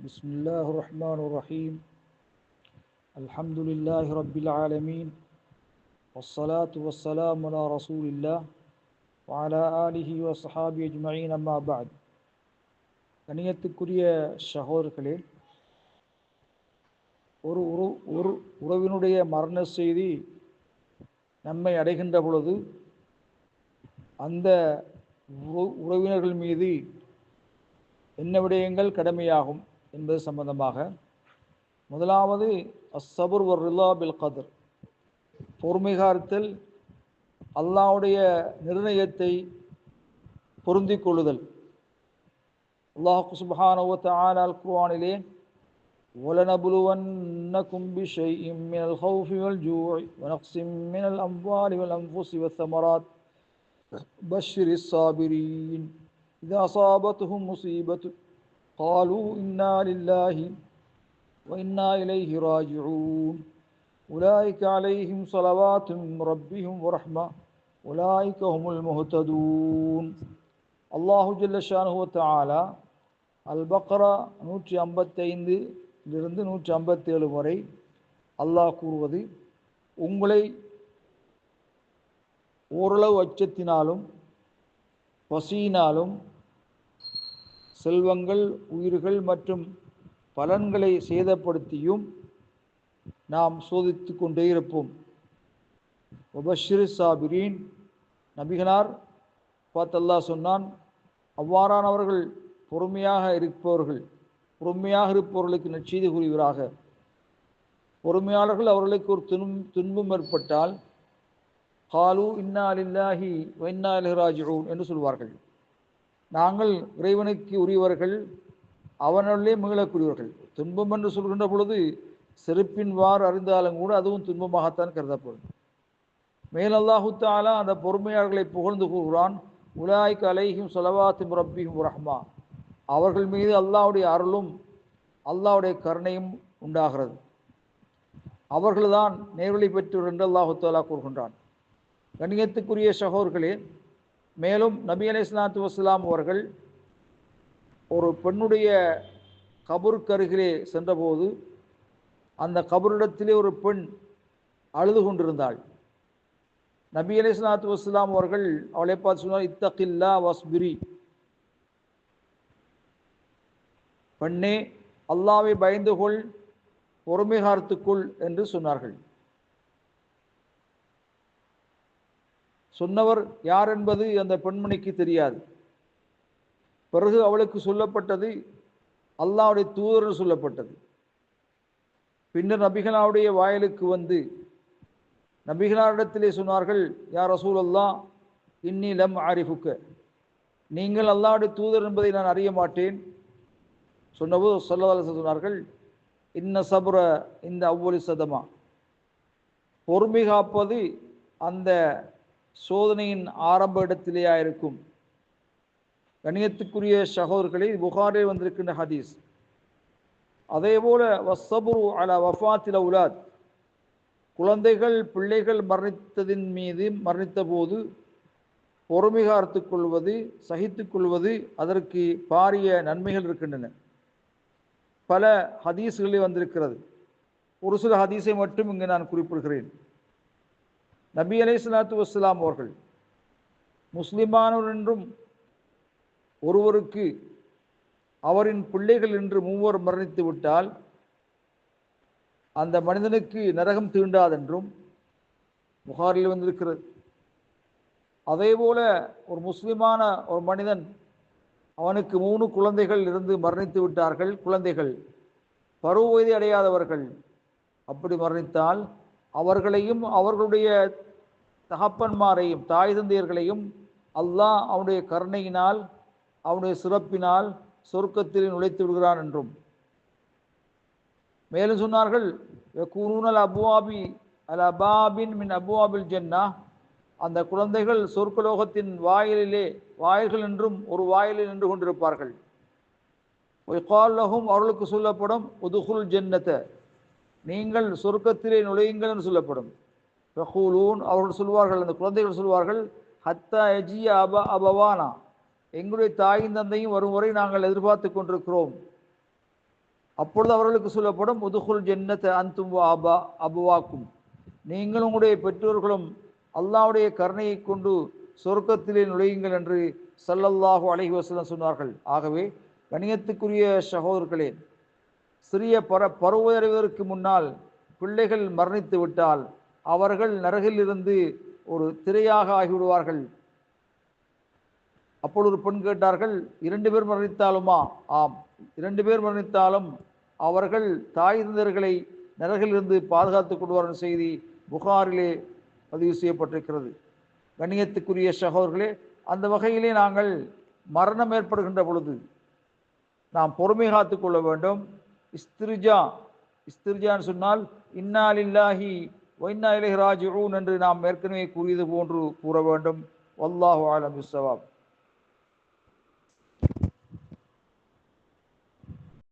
بسم الله الرحمن الرحيم الحمد لله رب العالمين والصلاة والسلام على رسول الله وعلى آله وصحابه أجمعين أما بعد கணியத்துக்குரிய சகோதரர்களே ஒரு உரு ஒரு உறவினுடைய மரண செய்தி நம்மை அடைகின்ற பொழுது அந்த உற- உறவினர்கள் மீது என்ன விடயங்கள் கடமையாகும் என்பது சம்பந்தமாக முதலாவது அஸ்ஸபுர் ஒரு ரிலா பில் கதர் பொறுமைகாரத்தில் அல்லாஹ்வுடைய நிர்ணயத்தை பொருந்திக் கொள்ளுதல் அல்லாஹ் சுப்ஹானஹு வ தஆலா அல் குர்ஆனிலே وَلَنَبْلُوَنَّكُمْ بِشَيْءٍ مِّنَ الْخَوْفِ وَالْجُوعِ وَنَقْصٍ مِّنَ الْأَمْوَالِ وَالْأَنفُسِ وَالثَّمَرَاتِ بَشِّرِ الصَّابِرِينَ إِذَا أَصَابَتْهُمْ مُصِيبَةٌ قَالُوا إِنَّا لِلَّهِ وَإِنَّا إِلَيْهِ رَاجِعُونَ أُولَئِكَ عَلَيْهِمْ صَلَوَاتٌ مِّن رَّبِّهِمْ وَرَحْمَةٌ أُولَئِكَ هُمُ الْمُهْتَدُونَ அல்லாஹு ஜல்ல ஷானுஹு வ தஆலா அல் பக்ரா நூற்றி ஐம்பத்தைந்திலிருந்து நூற்றி ஐம்பத்தேழு வரை அல்லாஹ் கூறுவது உங்களை ஓரளவு அச்சத்தினாலும் பசியினாலும் செல்வங்கள் உயிர்கள் மற்றும் பலன்களை சேதப்படுத்தியும் நாம் சோதித்து கொண்டே இருப்போம். ஒபஷிர் சாபிரீன். நபிகனார் பார்த்தல்லா சொன்னான் அவ்வாறானவர்கள் பொறுமையாக இருப்பவர்கள் பொறுமையாக இருப்பவர்களுக்கு நற்செய்தி கூறுகிறாக பொறுமையாளர்கள் அவர்களுக்கு ஒரு துன் துன்பம் ஏற்பட்டால் காலு இன்னா அலில்லாஹி வைன்னா ராஜிஊன் என்று சொல்வார்கள். நாங்கள் இறைவனுக்கு உரியவர்கள் அவனுள்ளே மீளக்கூடியவர்கள் துன்பம் என்று சொல்கின்ற பொழுது செருப்பின் வார் அறிந்தாலும் கூட அதுவும் துன்பமாகத்தான் கருதப்படும். மேல் அந்த பொறுமையாளர்களை புகழ்ந்து கூறுகிறான் உலாய்க்கு அலைஹிம் சொலவாத்தும் ரப்பியும் ரஹ்மா. அவர்கள் மீது அல்லாவுடைய அருளும் அல்லாவுடைய கருணையும் உண்டாகிறது. அவர்கள்தான் நேர்வழி பெற்றவர் என்று அல்லாஹு தாலா கூறுகின்றான். கணியத்துக்குரிய சகோதர்களே மேலும் நபி அலை இஸ்லாத்து வஸ்லாம் அவர்கள் ஒரு பெண்ணுடைய கபருக்கருகிலே சென்றபோது அந்த கபரிடத்திலே ஒரு பெண் அழுது கொண்டிருந்தாள். நபி அலி இஸ்லாத்து வஸ்லாம் அவர்கள் அவளை பார்த்து சொன்னார் இத்தகில்லா வஸ்பிரி. பெண்ணே அல்லாவை பயந்து கொள் பொறுமை காத்துக்கொள் என்று சொன்னார்கள். சொன்னவர் யார் என்பது அந்த பெண்மணிக்கு தெரியாது. பிறகு அவளுக்கு சொல்லப்பட்டது அல்லாவுடைய தூதர் சொல்லப்பட்டது. பின்னர் நபிகளாவுடைய வாயிலுக்கு வந்து நபிகளாரிடத்திலே சொன்னார்கள் யார் ரசூல் அல்லா இன்னி லம் ஆரிஃபுக்க நீங்கள் அல்லாவுடைய தூதர் என்பதை நான் அறிய மாட்டேன். சொன்னபோது சொல்லதால சொன்னார்கள் இன்ன சபுர இந்த அவ்வொலி சதமா. பொறுமை காப்பது அந்த சோதனையின் ஆரம்ப இடத்திலேயா இருக்கும் கணியத்துக்குரிய சகோதரர்களே புகாரே வந்திருக்கின்ற ஹதீஸ். அதே போல வசபுரு அல வஃபாத்தில் உலாத் குழந்தைகள் பிள்ளைகள் மரணித்ததின் மீது மரணித்த போது பொறுமை கொள்வது சகித்து கொள்வது அதற்கு பாரிய நன்மைகள் இருக்கின்றன. பல ஹதீஸ்களே வந்திருக்கிறது. ஒரு சில ஹதீஸை மட்டும் இங்கு நான் குறிப்பிடுகிறேன். நபி அலை சலாத்து வஸ்லாம் அவர்கள் முஸ்லிமானவர் என்றும் ஒருவருக்கு அவரின் பிள்ளைகள் என்று மூவர் மரணித்து விட்டால் அந்த மனிதனுக்கு நரகம் தீண்டாதென்றும் புகாரில் வந்திருக்கிறது. அதே போல ஒரு முஸ்லிமான ஒரு மனிதன் அவனுக்கு மூணு குழந்தைகள் இருந்து மரணித்து விட்டார்கள். குழந்தைகள் பருவ வயதை அடையாதவர்கள் அப்படி மரணித்தால் அவர்களையும் அவர்களுடைய தகப்பன்மாரையும் தாய் தந்தையர்களையும் அல்லாஹ் அவனுடைய கருணையினால் அவனுடைய சிறப்பினால் சொர்க்கத்தில் நுழைத்து விடுகிறான் என்றும். மேலும் சொன்னார்கள் கூனூனல் அபுவாபி அல் அபாபின் மின் அபுவாபில் ஜென்னா. அந்த குழந்தைகள் சொர்க்கலோகத்தின் வாயிலிலே வாயில்கள் என்றும் ஒரு வாயிலில் நின்று கொண்டிருப்பார்கள். ஒய்கால்லகும் அவர்களுக்கு சொல்லப்படும் உதுகுல் ஜென்னத்தை நீங்கள் சொர்க்கத்திலே நுழையுங்கள் என்று சொல்லப்படும். ரஹூலூன் அவர்கள் சொல்வார்கள் அந்த குழந்தைகள் சொல்வார்கள் ஹத்தா எஜி அப அபவானா. எங்களுடைய தாயின் தந்தையும் வரும் வரை நாங்கள் எதிர்பார்த்து கொண்டிருக்கிறோம். அப்பொழுது அவர்களுக்கு சொல்லப்படும் முதுகுல் ஜென்னத்தை அந்தும் அபா அபுவாக்கும். நீங்களும் உங்களுடைய பெற்றோர்களும் அல்லாவுடைய கருணையை கொண்டு சொர்க்கத்திலே நுழையுங்கள் என்று சல்லல்லாஹு அலைஹி வசலம் சொன்னார்கள். ஆகவே கணியத்துக்குரிய சகோதரர்களே சிறிய பர பருவதறிவதற்கு முன்னால் பிள்ளைகள் மரணித்து விட்டால் அவர்கள் நரகிலிருந்து ஒரு திரையாக ஆகிவிடுவார்கள். அப்பொழுது ஒரு பெண் கேட்டார்கள் இரண்டு பேர் மரணித்தாலுமா? ஆம். இரண்டு பேர் மரணித்தாலும் அவர்கள் தாய் தந்தர்களை நரகிலிருந்து பாதுகாத்துக் கொள்வார்கள் செய்தி புகாரிலே பதிவு செய்யப்பட்டிருக்கிறது. கண்ணியத்துக்குரிய சகோதரர்களே அந்த வகையிலே நாங்கள் மரணம் ஏற்படுகின்ற பொழுது நாம் பொறுமை காத்து கொள்ள வேண்டும். இஸ்திரிஜா இஸ்திரிஜான்னு சொன்னால் இன்னாலில்லாஹி ஒன்னா இலஹி ராஜிஊன் என்று நாம் ஏற்கனவே கூறியது போன்று கூற வேண்டும். வல்லாஹு ஆலம் இஸ்வாப்